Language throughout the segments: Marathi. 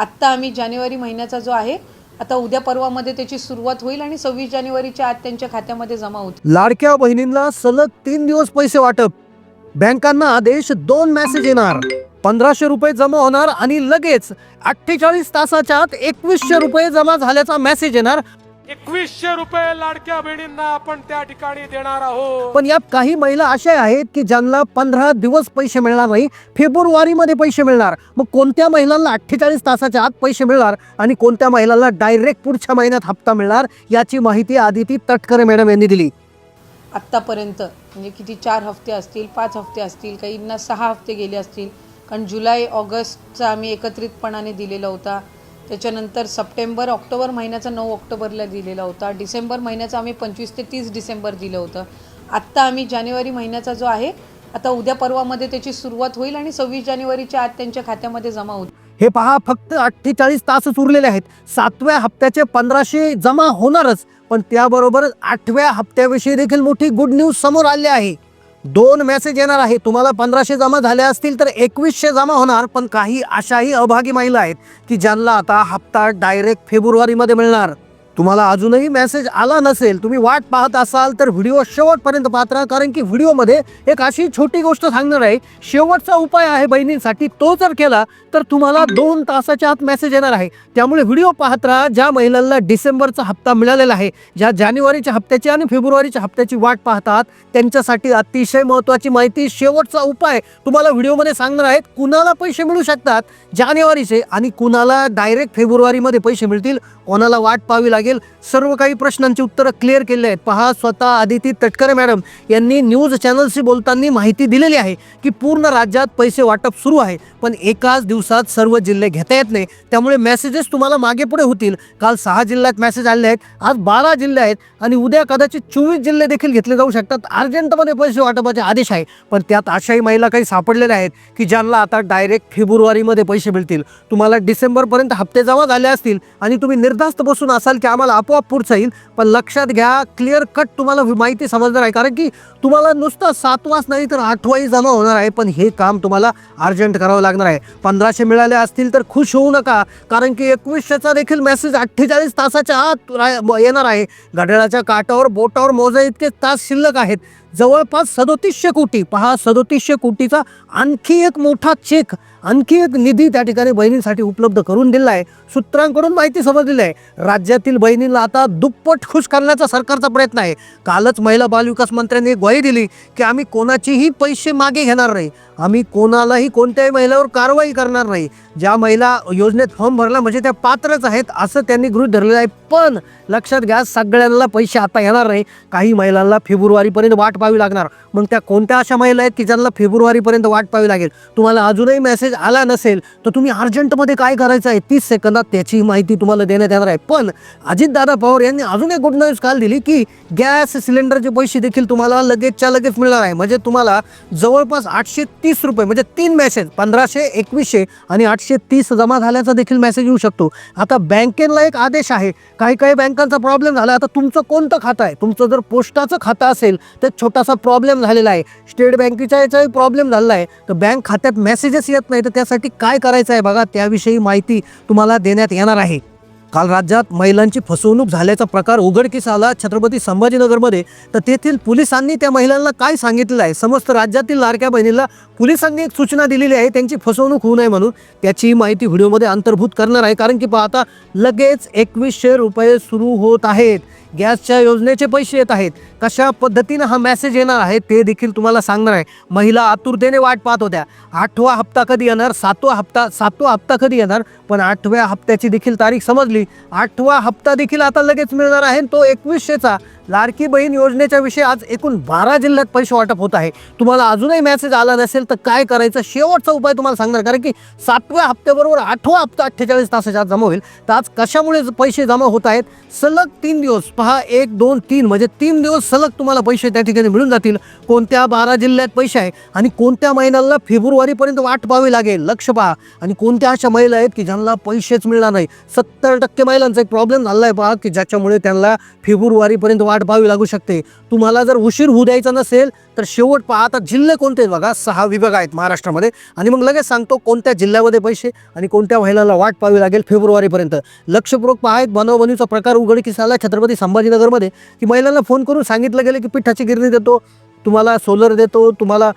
आत्ता आम्ही जानेवारी महिन्याचा जो आहे आता उद्या परवामध्ये त्याची सुरुवात होईल आणि सव्वीस जानेवारीच्या आत त्यांच्या खात्यामध्ये जमा होतील. लाडक्या बहिणींना सलग तीन दिवस पैसे वाटप. बँकांना आदेश दोन मेसेज येणार. पंधराशे रुपये जमा होणार आणि लगेच अठ्ठेचाळीस तासाच्या आत एकवीसशे रुपये जमा झाल्याचा मेसेज येणार. एकवीसशे रुपये लाडक्या बहिणींना आपण त्या ठिकाणी देणार आहोत. पण यात काही महिला अशा आहेत की ज्यांना पंधरा दिवस पैसे मिळणार नाही फेब्रुवारीमध्ये पैसे मिळणार. मग कोणत्या महिलांना अठ्ठेचाळीस तासाच्या आत पैसे मिळणार आणि कोणत्या महिलांना डायरेक्ट पुढच्या महिन्यात हप्ता मिळणार याची माहिती आदिती तटकरे मॅडम यांनी दिली. आत्तापर्यंत म्हणजे किती चार हफ्ते असतील पाच हफ्ते असतील काहींना सहा हफ्ते गेले असतील कारण जुलै ऑगस्टचा आम्ही एकत्रितपणाने दिलेला होता. त्याच्यानंतर सप्टेंबर ऑक्टोबर महिन्याचा नऊ ऑक्टोबरला दिलेला होता. डिसेंबर महिन्याचा आम्ही पंचवीस ते तीस डिसेंबर दिलं होतं. आत्ता आम्ही जानेवारी महिन्याचा जो आहे आता उद्या परवामध्ये त्याची सुरुवात होईल आणि सव्वीस जानेवारीच्या आत त्यांच्या खात्यामध्ये जमा होईल. हे पहा फक्त अठ्ठेचाळीस तासच उरलेले आहेत. सातव्या हप्त्याचे पंधराशे जमा होणारच पण त्याबरोबर आठव्या हप्त्याविषयी देखील मोठी गुड न्यूज समोर आली आहे. दोन मेसेज येणार आहे तुम्हाला पंधराशे जमा झाल्या असतील तर एकवीसशे जमा होणार पण काही अशाही अभागी महिला आहेत की ज्यांना आता हप्ता डायरेक्ट फेब्रुवारीमध्ये मिळणार. तुम्हाला अजूनही मेसेज आला नसेल तुम्ही वाट पाहत असाल तर व्हिडिओ शेवटपर्यंत पाहत राहा कारण की व्हिडिओमध्ये एक अशी छोटी गोष्ट सांगणार आहे. शेवटचा उपाय आहे बहिणींसाठी तो जर केला तर तुम्हाला दोन तासाच्या आत मेसेज येणार आहे. त्यामुळे व्हिडिओ पाहत राहा ज्या महिलांना डिसेंबरचा हप्ता मिळालेला आहे ज्या जानेवारीच्या हप्त्याची आणि फेब्रुवारीच्या हप्त्याची वाट पाहतात त्यांच्यासाठी अतिशय महत्त्वाची माहिती शेवटचा उपाय तुम्हाला व्हिडिओमध्ये सांगणार आहेत. कुणाला पैसे मिळू शकतात? जानेवारीचे. आणि कुणाला डायरेक्ट फेब्रुवारीमध्ये पैसे मिळतील? कोणाला वाट पाहावी लागेल? सर्व काही प्रश्नांची उत्तरं क्लिअर केली आहेत. पहा स्वतः आदिती तटकरे मॅडम यांनी न्यूज चॅनलशी बोलताना माहिती दिलेली आहे की पूर्ण राज्यात पैसे वाटप सुरू आहे. पण एकाच दिवसात सर्व जिल्हे घेता येत नाही. त्यामुळे मेसेजेस तुम्हाला मागे पुढे होतील. काल सहा जिल्ह्यात मेसेज आले आहेत. आज बारा जिल्हे आहेत. आणि उद्या कदाचित चोवीस जिल्हे देखील घेतले जाऊ शकतात. अर्जंटमध्ये पैसे वाटपाचे आदेश आहे. पण त्यात अशाही महिला काही सापडलेल्या आहेत की ज्यांना आता डायरेक्ट फेब्रुवारीमध्ये पैसे मिळतील. तुम्हाला डिसेंबरपर्यंत हप्ते जमा झाले असतील आणि तुम्ही जबरदस्त बसून असाल की आम्हाला आपोआप पुढचं येईल. पण लक्षात घ्या क्लिअर कट तुम्हाला माहिती समजणार आहे. कारण की तुम्हाला नुसतं सातवाच नाही तर आठवाही जमा होणार आहे. पण हे काम तुम्हाला अर्जंट करावं लागणार आहे. पंधराशे मिळाले असतील तर खुश होऊ नका. कारण की एकवीसशेचा देखील मेसेज अठ्ठेचाळीस तासाच्या आत येणार आहे. घड्याळाच्या काटावर बोटावर मोजा इतके तास शिल्लक आहेत. जवळपास सदोतीसशे कोटी. पहा सदोतीसशे कोटीचा आणखी एक मोठा चेक आणखी एक निधी त्या ठिकाणी बहिणींसाठी उपलब्ध करून दिला आहे सूत्रांकडून माहिती समजलेली आहे. राज्यातील बहिणींना आता दुप्पट खुश करण्याचा सरकारचा प्रयत्न आहे. कालच महिला बालविकास मंत्र्यांनी ग्वाही दिली की आम्ही कोणाचीही पैसे मागे घेणार नाही. आम्ही कोणालाही कोणत्याही महिलावर कारवाई करणार नाही. ज्या महिला योजनेत फॉर्म भरला म्हणजे त्या पात्रच आहेत असं त्यांनी गृहीत धरलेलं आहे. पण लक्षात घ्या सगळ्यांना पैसे आता येणार नाही. काही महिलांना फेब्रुवारीपर्यंत वाट पाहावी लागणार. मग त्या कोणत्या अशा महिला आहेत की ज्यांना फेब्रुवारीपर्यंत वाट पाहावी लागेल? तुम्हाला अजूनही मेसेज आला नसेल तर तुम्ही अर्जंटमध्ये काय करायचं आहे? तीस सेकंदात त्याची माहिती तुम्हाला देण्यात येणार आहे. पण अजितदादा पवार यांनी अजून एक गुड न्यूज काल दिली की गॅस सिलेंडरचे पैसे देखील तुम्हाला लगेचच्या लगेच मिळणार आहे. म्हणजे तुम्हाला जवळपास आठशे तीस रुपये म्हणजे तीन मेसेज पंधराशे एकवीसशे आणि आठशे तीस जमा झाल्याचा देखील मेसेज येऊ शकतो. आता बँकेला एक आदेश आहे. काही काही बँकांचा प्रॉब्लेम झाला. आता तुमचं कोणतं खातं आहे? तुमचं जर पोस्टाचं खातं असेल तर छोटासा प्रॉब्लेम झालेला आहे. स्टेट बँकेच्या याचाही प्रॉब्लेम झालेला आहे. तर बँक खात्यात मेसेजेस येत नाही तर त्यासाठी काय करायचं आहे बघा? त्याविषयी माहिती तुम्हाला देण्यात येणार आहे. काल राज्यात महिलांची फसवणूक झाल्याचा प्रकार उघडकीस आला छत्रपती संभाजीनगरमध्ये. तर तेथील पोलिसांनी त्या महिलांना काय सांगितलेलं आहे? समस्त राज्यातील लाडक्या बहिणीला पोलिसांनी एक सूचना दिलेली आहे. त्यांची फसवणूक होऊ नये म्हणून. त्याची माहिती व्हिडिओमध्ये अंतर्भूत करणार आहे. कारण की पाहता लगेच एकवीसशे रुपये सुरू होत आहेत. गॅसच्या योजनेचे पैसे येत आहेत. कशा पद्धतीनं हा मेसेज येणार आहे ते देखील तुम्हाला सांगणार आहे. महिला आतुरतेने वाट पाहत होत्या. आठवा हप्ता कधी येणार? सातवा हप्ता सातवा हप्ता कधी येणार? पण आठव्या हप्त्याची देखील तारीख समजली. आठवा हप्ता देखील आता लगेच मिळणार आहे. तो एकवीसशेचा. लाडकी बहीण योजनेच्या विषयी आज एकूण बारा जिल्ह्यात पैसे वाटप होत आहे. तुम्हाला अजूनही मेसेज आला नसेल तर काय करायचं? शेवटचा उपाय तुम्हाला सांगणार. कारण की सातव्या हप्त्याबरोबर आठवा हप्ता अठ्ठेचाळीस तासाच्या आत जमा होईल. तर आज कशामुळे पैसे जमा होत आहेत? सलग तीन दिवस. पहा एक दोन तीन म्हणजे तीन दिवस सलग तुम्हाला पैसे त्या ठिकाणी मिळून जातील. कोणत्या बारा जिल्ह्यात पैसे आहे आणि कोणत्या महिन्याला फेब्रुवारीपर्यंत वाट पाहावी लागेल? लक्ष पहा. आणि कोणत्या अशा महिला आहेत की ज्यांना पैसेच मिळणार नाही? सत्तर टक्के महिलांचा एक प्रॉब्लेम झाला आहे पहा की ज्याच्यामुळे त्यांना फेब्रुवारीपर्यंत वाट पाहावी लागू शकते. तुम्हाला जर उशीर होऊ द्यायचा नसेल तर शेवट पहा आता जिल्हे कोणते आहेत बघा? सहा विभाग आहेत महाराष्ट्रामध्ये. आणि मग लगेच सांगतो कोणत्या जिल्ह्यामध्ये पैसे आणि कोणत्या महिलांना वाट पाहावी लागेल फेब्रुवारीपर्यंत. लक्षपूर्वक पहा एक बनवबनीचा प्रकार उघडकीस आला छत्रपती संभाजीनगरमध्ये की महिलांना फोन करून सांगितलं गेलं की पिठाची गिरणी देतो तुम्हाला सोलर देतो तुम्हाला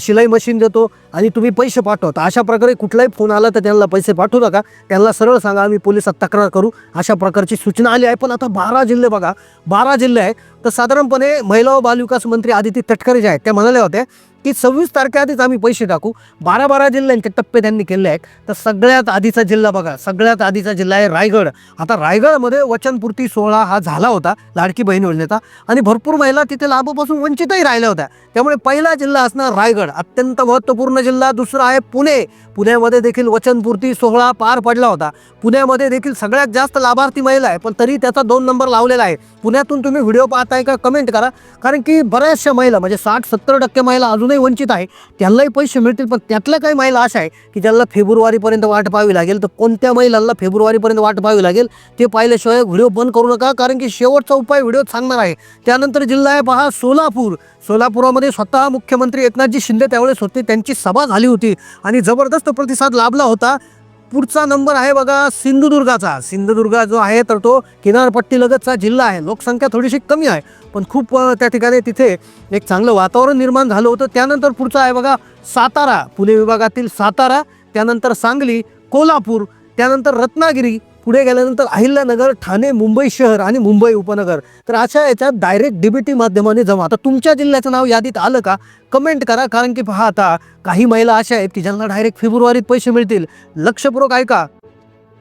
शिलाई मशीन देतो आणि तुम्ही पैसे पाठवा तर अशा प्रकारे कुठलाही फोन आला तर त्यांना पैसे पाठवू नका. त्यांना सरळ सांगा आम्ही पोलिसात तक्रार करू. अशा प्रकारची सूचना आली आहे. पण आता बारा जिल्हे बघा बारा जिल्हे आहेत तर साधारणपणे महिला व बालविकास मंत्री आदिती तटकरे जे आहेत त्या म्हणाल्या होत्या की सव्वीस तारखेआधीच आम्ही पैसे टाकू. बारा बारा जिल्ह्यांचे टप्पे त्यांनी केले आहेत. तर सगळ्यात आधीचा जिल्हा बघा सगळ्यात आधीचा जिल्हा आहे रायगड. आता रायगडमध्ये वचनपूर्ती सोहळा हा झाला होता लाडकी बहीण योजनेचा. आणि भरपूर महिला तिथे लाभापासून वंचितही राहिल्या होत्या. त्यामुळे पहिला जिल्हा असणार रायगड. अत्यंत महत्त्वपूर्ण जिल्हा दुसरा आहे पुणे. पुण्यामध्ये देखील वचनपूर्ती सोहळा पार पडला होता. पुण्यामध्ये देखील सगळ्यात जास्त लाभार्थी महिला आहे पण तरी त्याचा दोन नंबर लावलेला आहे. पुण्यातून तुम्ही व्हिडिओ पाहत पाहताय का कमेंट करा. कारण की बऱ्याचशा महिला म्हणजे साठ सत्तर टक्के महिला अजूनही वंचित आहे. त्यांनाही पैसे मिळतील पण त्यातल्या काही महिला अशा आहे की ज्यांना फेब्रुवारीपर्यंत वाट पाहावी लागेल. तर कोणत्या महिलांना फेब्रुवारीपर्यंत वाट पाहावी लागेल ते पाहिल्याशिवाय व्हिडिओ बंद करू नका. कारण की शेवटचा उपाय व्हिडिओत सांगणार आहे. त्यानंतर जिल्हा आहे पहा सोलापूर. सोलापुरामध्ये स्वतः मुख्यमंत्री एकनाथजी शिंदे त्यावेळेस होते. त्यांची सभा झाली होती आणि जबरदस्त प्रतिसाद लाभला होता. पुढचा नंबर आहे बघा सिंधुदुर्गाचा. सिंधुदुर्ग जो आहे तर तो किनारपट्टीलगतचा जिल्हा आहे. लोकसंख्या थोडीशी कमी आहे पण खूप त्या ठिकाणी तिथे एक चांगलं वातावरण निर्माण झालं होतं. त्यानंतर पुढचा आहे बघा सातारा. पुणे विभागातील सातारा त्यानंतर सांगली कोल्हापूर त्यानंतर रत्नागिरी पुढे गेल्यानंतर अहिल्यानगर ठाणे मुंबई शहर आणि मुंबई उपनगर. तर अशा याच्यात डायरेक्ट डीबीटी माध्यमाने जमा आता तुमच्या जिल्ह्याचं नाव यादीत आलं का? कमेंट करा कारण की पहा आता काही महिला अशा आहेत की ज्यांना डायरेक्ट फेब्रुवारीत पैसे मिळतील. लक्षपूर्वक ऐका.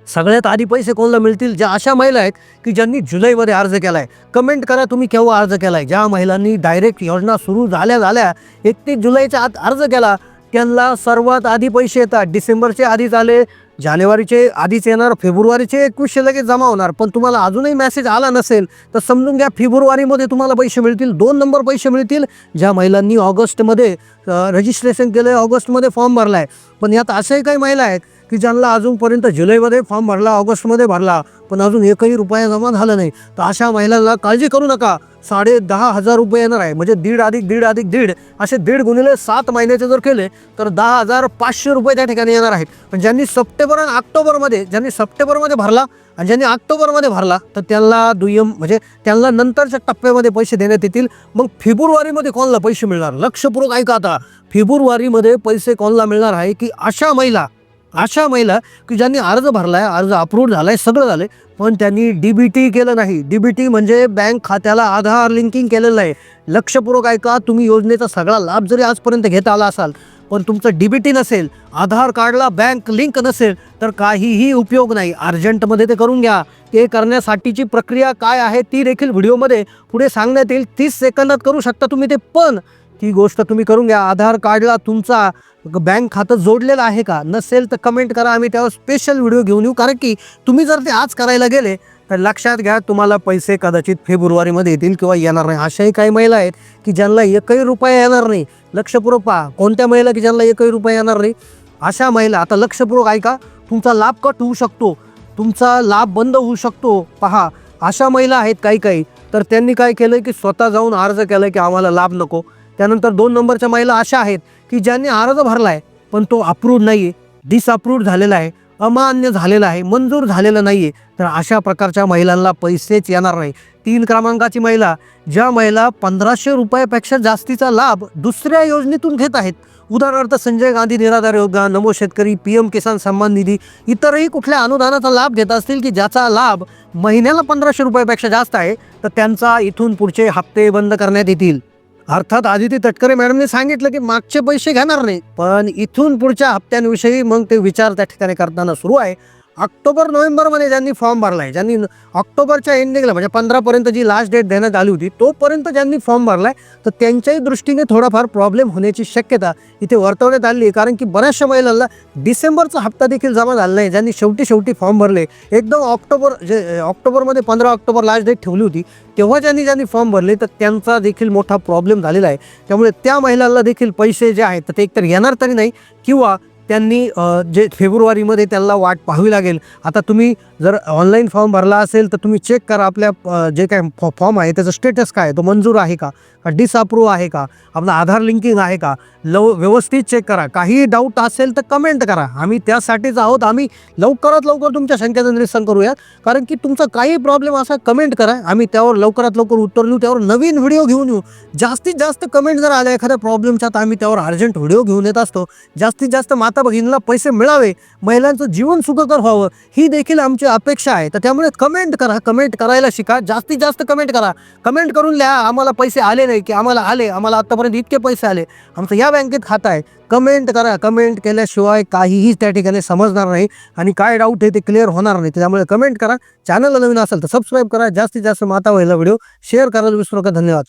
सगळ्यात आधी पैसे कोणाला मिळतील? ज्या अशा महिला आहेत की ज्यांनी जुलैमध्ये अर्ज केला आहे कमेंट करा तुम्ही केव्हा अर्ज केला आहे ज्या महिलांनी डायरेक्ट योजना सुरू झाल्या झाल्या एकतीस जुलैच्या आत अर्ज केला त्यांना सर्वात आधी पैसे येतात. डिसेंबरचे आधीच आले जानेवारीचे आधीच येणार फेब्रुवारीचे एकवीसशे लगेच जमा होणार. पण तुम्हाला अजूनही मेसेज आला नसेल तर समजून घ्या फेब्रुवारीमध्ये तुम्हाला पैसे मिळतील. दोन नंबर पैसे मिळतील ज्या महिलांनी ऑगस्टमध्ये रजिस्ट्रेशन केलं आहे ऑगस्टमध्ये फॉर्म भरला आहे पण यात अशाही काही महिला आहेत की ज्यांना अजूनपर्यंत जुलैमध्ये फॉर्म भरला ऑगस्टमध्ये भरला पण अजून एकही रुपया जमा झाला नाही तर अशा महिलांना काळजी करू नका. साडे दहा हजार रुपये येणार आहे. म्हणजे दीड अधिक दीड अधिक दीड असे दीड गुणिले सात महिन्याचे जर केले तर दहा हजार पाचशे रुपये त्या ठिकाणी येणार आहेत. पण ज्यांनी सप्टेंबर आणि ऑक्टोबरमध्ये ज्यांनी सप्टेंबरमध्ये भरला आणि ज्यांनी ऑक्टोबरमध्ये भरला तर त्यांना दुय्यम म्हणजे त्यांना नंतरच्या टप्प्यामध्ये पैसे देण्यात येतील. मग फेब्रुवारीमध्ये कोणाला पैसे मिळणार? लक्षपूर्वक ऐका आता. फेब्रुवारीमध्ये पैसे कोणाला मिळणार आहे की अशा महिला अशा महिला की ज्यांनी अर्ज भरला आहे अर्ज अप्रूव्ह झाला आहे सगळं झालं आहे पण त्यांनी डी बी टी केलं नाही. डी बी टी म्हणजे बँक खात्याला आधार लिंकिंग केलेलं आहे लक्षपूर्वक ऐका तुम्ही योजनेचा सगळा लाभ जरी आजपर्यंत घेता आला असाल पण तुमचं डी बी टी नसेल आधार कार्डला बँक लिंक नसेल तर काहीही उपयोग नाही. अर्जंटमध्ये ते करून घ्या. ते करण्यासाठीची प्रक्रिया काय आहे ती देखील व्हिडिओमध्ये पुढे सांगण्यात येईल. तीस सेकंदात करू शकता तुम्ही ते पण ती गोष्ट तुम्ही करून घ्या. आधार कार्डला तुमचा बँक खातं जोडलेलं आहे का? नसेल तर कमेंट करा. आम्ही त्यावर स्पेशल व्हिडिओ घेऊन येऊ. कारण की तुम्ही जर ते आज करायला गेले तर लक्षात घ्या तुम्हाला पैसे कदाचित फेब्रुवारीमध्ये येतील किंवा येणार नाही. अशाही काही महिला आहेत की ज्यांना एकही रुपया येणार नाही. लक्षपूर्वक पहा कोणत्या महिला की ज्यांना एकही रुपया येणार नाही? अशा महिला आता लक्षपूर्वक ऐका तुमचा लाभ कट होऊ शकतो. तुमचा लाभ बंद होऊ शकतो. पहा अशा महिला आहेत काही काही. तर त्यांनी काय केलं की स्वतः जाऊन अर्ज केला की आम्हाला लाभ नको. त्यानंतर दोन नंबरच्या महिला अशा आहेत की ज्यांनी अर्ज भरला आहे पण तो अप्रूव्ह नाही आहे डिसअप्रूव्ह झालेला आहे अमान्य झालेला आहे मंजूर झालेला नाही आहे तर अशा प्रकारच्या महिलांना पैसेच येणार नाही. तीन क्रमांकाची महिला ज्या महिला पंधराशे रुपयापेक्षा जास्तीचा लाभ दुसऱ्या योजनेतून घेत आहेत. उदाहरणार्थ संजय गांधी निराधार योजना नमो शेतकरी पी एम किसान सन्मान निधी इतरही कुठल्या अनुदानाचा लाभ घेत असतील की ज्याचा लाभ महिन्याला पंधराशे रुपयापेक्षा जास्त आहे तर त्यांचा इथून पुढचे हप्ते बंद करण्यात येतील. अर्थात आदिती तटकरे मॅडमने सांगितलं की मागचे पैसे घेणार नाही पण इथून पुढच्या हप्त्यांविषयी मग ते विचार त्या ठिकाणी करताना सुरू आहे. ऑक्टोबर नोव्हेंबरमध्ये ज्यांनी फॉर्म भरला आहे ज्यांनी ऑक्टोबरच्या एंडिंगला म्हणजे पंधरापर्यंत जी लास्ट डेट देण्यात आली होती तोपर्यंत ज्यांनी फॉर्म भरला आहे तर त्यांच्याही दृष्टीने थोडाफार प्रॉब्लेम होण्याची शक्यता इथे वर्तवण्यात आली आहे. कारण की बऱ्याचशा महिलांना डिसेंबरचा हप्ता देखील जमा झाला नाही. ज्यांनी शेवटी शेवटी फॉर्म भरले एकदम ऑक्टोबर जे ऑक्टोबरमध्ये पंधरा ऑक्टोबर लास्ट डेट ठेवली होती तेव्हा ज्यांनी ज्यांनी फॉर्म भरले तर त्यांचा देखील मोठा प्रॉब्लेम झालेला आहे. त्यामुळे त्या महिलांना देखील पैसे जे आहेत तर ते एकतर येणार तरी नाही किंवा त्यांनी जे फेब्रुवारीमध्ये त्यांना वाट पाहावी लागेल. आता तुम्ही जर ऑनलाईन फॉर्म भरला असेल तर तुम्ही चेक करा आपल्या जे काय फॉ फॉर्म आहे त्याचं स्टेटस काय आहे? तो मंजूर आहे का? डिसअप्रूव्ह आहे का? आपलं आधार लिंकिंग आहे का? लव व्यवस्थित चेक करा. काही डाऊट असेल तर कमेंट करा. आम्ही त्यासाठीच आहोत. आम्ही लवकरात लवकर तुमच्या शंकेचं निरसन करूयात. कारण की तुमचा काही प्रॉब्लेम असा कमेंट करा. आम्ही त्यावर लवकरात लवकर उत्तर देऊ. त्यावर नवीन व्हिडिओ घेऊन येऊ. जास्तीत जास्त कमेंट जर आल्या एखाद्या प्रॉब्लेमच्या तर आम्ही त्यावर अर्जंट व्हिडिओ घेऊन येत असतो. जास्तीत जास्त मात्र माता भगिनीला पैसे मिळावे महिलांचं जीवन सुखकर व्हावं ही देखील आमची अपेक्षा आहे. तर त्यामुळे कमेंट करा कमेंट करायला शिका. जास्तीत जास्त कमेंट करा. कमेंट करून लिहा आम्हाला पैसे आले नाही की आम्हाला आले आम्हाला आत्तापर्यंत इतके पैसे आले. आमचं या बँकेत खातं आहे. कमेंट करा. कमेंट केल्याशिवाय काहीही त्या ठिकाणी समजणार नाही आणि काय डाऊट आहे ते क्लिअर होणार नाही. त्यामुळे कमेंट करा. चॅनलला नवीन असेल तर सबस्क्राईब करा. जास्तीत जास्त माता व्हायला व्हिडिओ शेअर करायला विसरू नका. धन्यवाद.